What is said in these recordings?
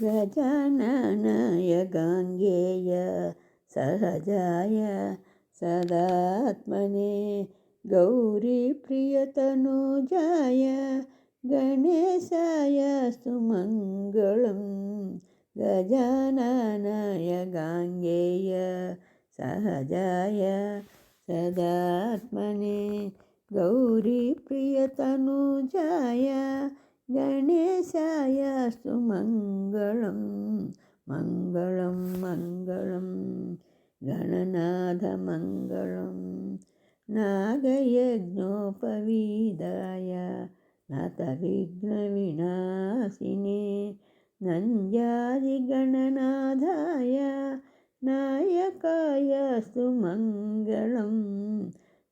गजाननाय गाङ्गेय सहजाय सदात्मने गौरीप्रियतनुजाय गणेशाय सुमङ्गलं गजाननाय गाङ्गेय सहजाय सदात्मने गौरीप्रियतनुजाय ഗണേശായ സുമംഗളം മംഗളം മംഗളം. ഗണനാഥ ഗണനാഥമംഗളം നാഗയജ്ഞോപവീതായ നതവിഘ്നവിനാശിനെ. നഞ്ചാതിഗണനാഥായ നായകായ സുമംഗളം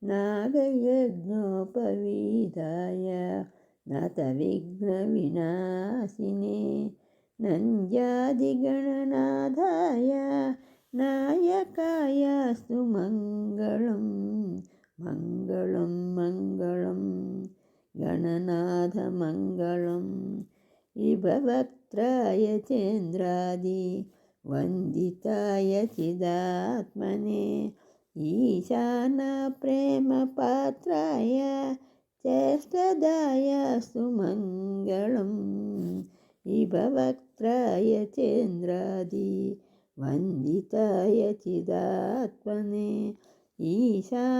നാഗയജ്ഞോപവീതായ नागयज्ञोपवीदाय नतविघ्नविनाशिने नञ्जादिगणनाथाय नायकाय सुमङ्गलं मङ्गलं मङ्गलं गणनाथमङ्गलम् इभवक्त्राय चेन्द्रादि वन्दिताय चिदात्मने ईशानप्रेमपात्राय चेष्टदाय सुमङ्गलम् इभवक्त्राय चेन्द्रादि वन्दिताय चिदात्मने। ईशानप्रेमपात्राय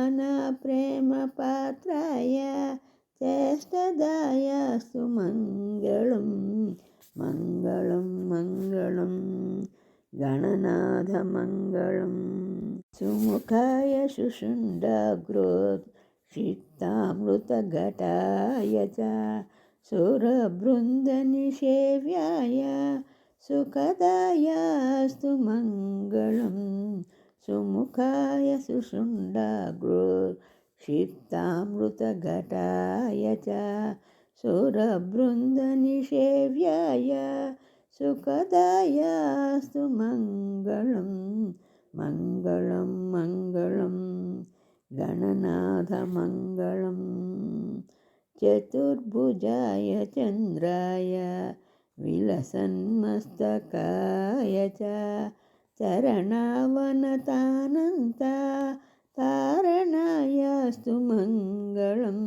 चेष्टदाय सुमङ्गलं मङ्गलं मङ्गलं गणनाथमङ्गलं। सुमुखाय शुशुण्डाग्रोत् क्षिप्तामृतघटाय च सुरबृन्दनिषेव्याय सुखदायास्तु मङ्गलं सुमुखाय सुषुण्डाग्रो क्षिप्तामृतघटाय च सुरबृन्दनिषेव्याय सुखदायास्तु मङ्गलं मङ्गलं मङ्गलं गणनाथमङ्गलं चतुर्भुजाय चन्द्राय विलसन्मस्तकाय च चरणावनतानन्ता तारणायास्तु मङ्गलं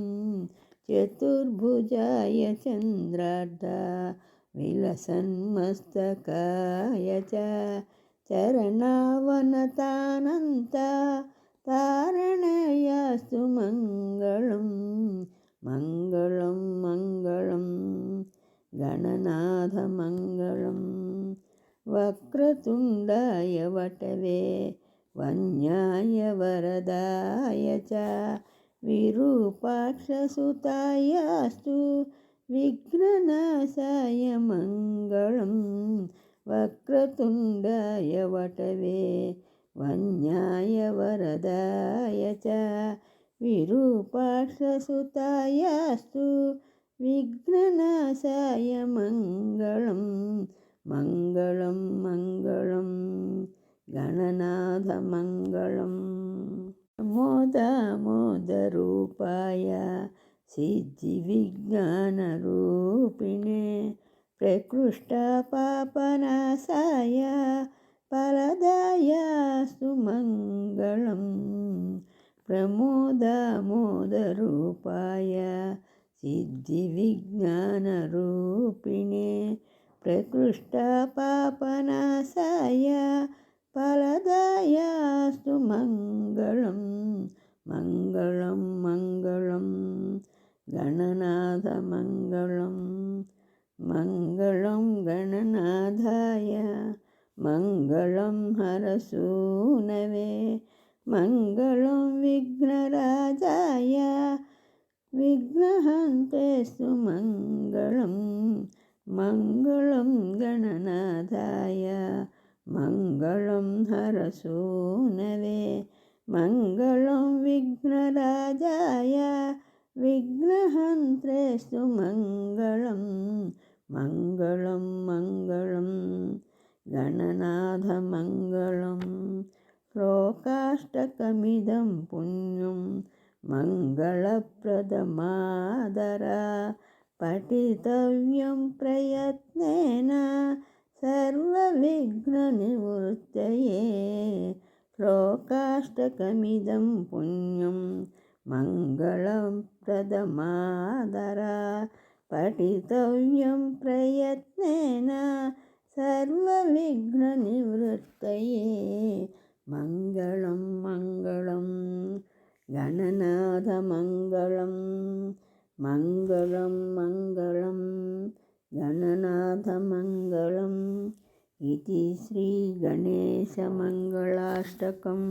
चतुर्भुजाय चन्द्रार्धा विलसन्मस्तकाय च चरणावनतानन्ता तारणयास्तु मङ्गलं मङ्गलं मङ्गलं गणनाथमङ्गलं वक्रतुण्डाय वटवे वन्याय वरदाय च विरूपाक्षसुतायास्तु विघ्ननाशाय मङ्गलं वक्रतुण्डाय वटवे वन्याय वरदाय च विरूपाक्षसुतायास्तु विघ्ननाशाय मङ्गलं मङ्गलं मङ्गलं गणनाथमङ्गलं मोदमोदरूपाय सिद्धिविज्ञानरूपिणे प्रकृष्टपापनाशाय పరదాయ సుమంగళం ప్రమోదమోదరూపాయ సిద్ధి విజ్ఞానరూపిణే ప్రకృష్ట పాపనాశాయ పరదాయ సుమంగళం మంగళం మంగళం గణనాథ మంగళం మంగళం గణనాథాయ मङ्गलं हरसूनवे मङ्गलं विघ्नराजाय विघ्नहन्तेस्तु मङ्गलं मङ्गलं गणनाथाय मङ्गलं हरसूनवे मङ्गलं विघ्नराजाय विघ्नहन्त्रेस्तु मङ्गलं मङ्गलं मङ्गलं ഗണനാഥമംഗളം. ശ്ലോകാഷ്ടകമിതം പുണ്യം മംഗളപ്രദമാദര. പഠിതവ്യം പ്രയത്നേന സർവവിഘ്നനിവൃത്തയേ. ശ്ലോകാഷ്ടകമിതം പുണ്യം മംഗളപ്രദമാദര. പഠിതവ്യം പ്രയത്നേന सर्वविघ्ननिवृत्तये मङ्गलं मङ्गलं गणनाथमङ्गलं मङ्गलं मङ्गलं गणनाथमङ्गलम् इति श्रीगणेशमङ्गलाष्टकम्